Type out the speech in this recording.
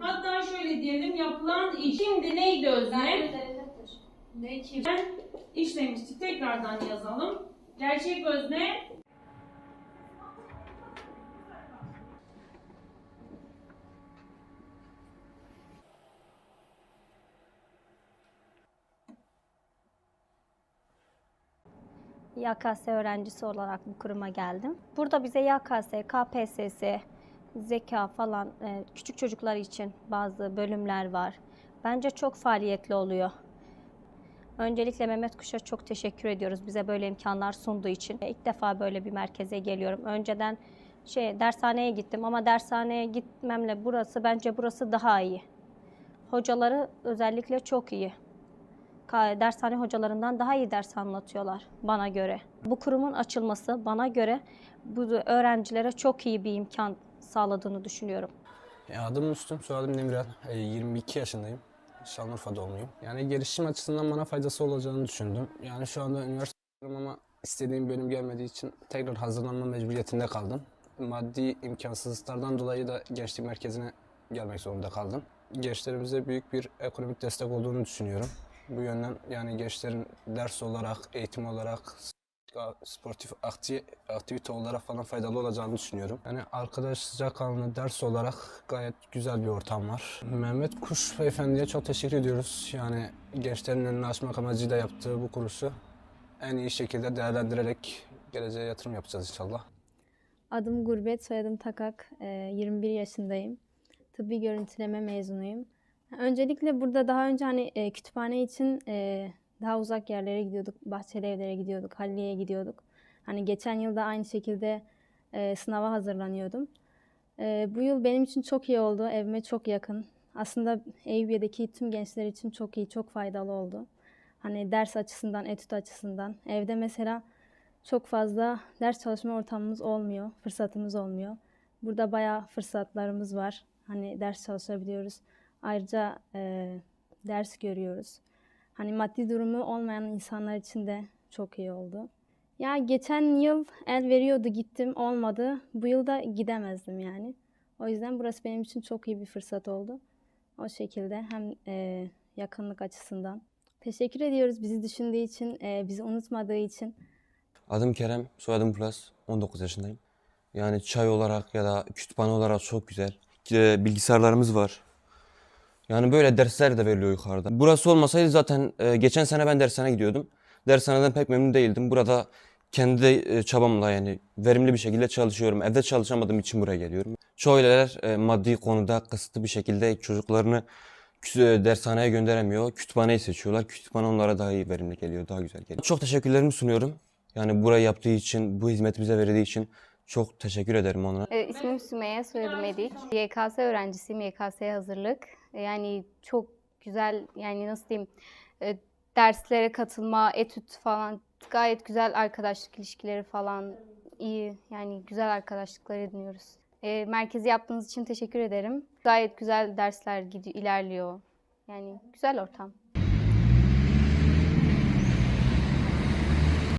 Hatta şöyle diyelim yapılan iş. Şimdi neydi özne? Ne ki? Ben işlemiştik. Tekrardan yazalım. Gerçek özne YKS öğrencisi olarak bu kuruma geldim. Burada bize YKS, KPSS, zeka falan e, küçük çocuklar için bazı bölümler var. Bence çok faaliyetli oluyor. Öncelikle Mehmet Kuş'a çok teşekkür ediyoruz bize böyle imkanlar sunduğu için. İlk defa böyle bir merkeze geliyorum. Önceden şey dershaneye gittim ama dershaneye gitmemle burası bence burası daha iyi. Hocaları özellikle çok iyi. Ka- dershane hocalarından daha iyi ders anlatıyorlar bana göre. Bu kurumun açılması bana göre bu öğrencilere çok iyi bir imkan sağladığını düşünüyorum. Ya adım Müslüm, soyadım Demirel. E, 22 yaşındayım. Şanlıurfa doğumluyum. Yani gelişim açısından bana faydası olacağını düşündüm. Yani şu anda üniversitedeyim ama istediğim bölüm gelmediği için tekrar hazırlanma mecburiyetinde kaldım. Maddi imkansızlıklardan dolayı da gençlik merkezine gelmek zorunda kaldım. Gençlerimize büyük bir ekonomik destek olduğunu düşünüyorum. Bu yönden yani gençlerin ders olarak, eğitim olarak, sportif akti- aktivite olarak falan faydalı olacağını düşünüyorum. Yani arkadaş sıcakkanlı ders olarak gayet güzel bir ortam var. Mehmet Kuş Beyefendi'ye çok teşekkür ediyoruz. Yani gençlerin önünü açmak amacıyla yaptığı bu kursu en iyi şekilde değerlendirerek geleceğe yatırım yapacağız inşallah. Adım Gurbet, soyadım Takak. Ee, 21 yaşındayım. Tıbbi görüntüleme mezunuyum. Öncelikle burada daha önce hani e, kütüphane için e, daha uzak yerlere gidiyorduk. Bahçeli evlere gidiyorduk, Halliye'ye gidiyorduk. Hani geçen yıl da aynı şekilde e, sınava hazırlanıyordum. E, bu yıl benim için çok iyi oldu. Evime çok yakın. Aslında Eyüpiye'deki tüm gençler için çok iyi, çok faydalı oldu. Hani ders açısından, etüt açısından. Evde mesela çok fazla ders çalışma ortamımız olmuyor, fırsatımız olmuyor. Burada bayağı fırsatlarımız var. Hani ders çalışabiliyoruz. Ayrıca e, ders görüyoruz. Hani maddi durumu olmayan insanlar için de çok iyi oldu. Ya geçen yıl el veriyordu gittim olmadı. Bu yıl da gidemezdim yani. O yüzden burası benim için çok iyi bir fırsat oldu. O şekilde hem e, yakınlık açısından. Teşekkür ediyoruz bizi düşündüğü için, e, bizi unutmadığı için. Adım Kerem, soyadım Plus. 19 yaşındayım. Yani çay olarak ya da kütüphane olarak çok güzel. Ee, Bilgisayarlarımız var. Yani böyle dersler de veriliyor yukarıda. Burası olmasaydı zaten e, geçen sene ben dershane gidiyordum. Dershaneden pek memnun değildim. Burada kendi e, çabamla yani verimli bir şekilde çalışıyorum. Evde çalışamadığım için buraya geliyorum. Çoğu aileler e, maddi konuda kısıtlı bir şekilde çocuklarını e, dershaneye gönderemiyor. Kütüphaneyi seçiyorlar. Kütüphane onlara daha iyi verimli geliyor, daha güzel geliyor. Çok teşekkürlerimi sunuyorum. Yani burayı yaptığı için, bu hizmeti bize verdiği için çok teşekkür ederim ona. E, ismim Sümeyye, soyadım Edik. YKS öğrencisiyim, YKS'ye hazırlık. E, Yani çok güzel, yani nasıl diyeyim, e, derslere katılma, etüt falan gayet güzel arkadaşlık ilişkileri falan iyi. Yani güzel arkadaşlıklar ediniyoruz. E, merkezi yaptığınız için teşekkür ederim. Gayet güzel dersler gidiyor, ilerliyor. Yani güzel ortam.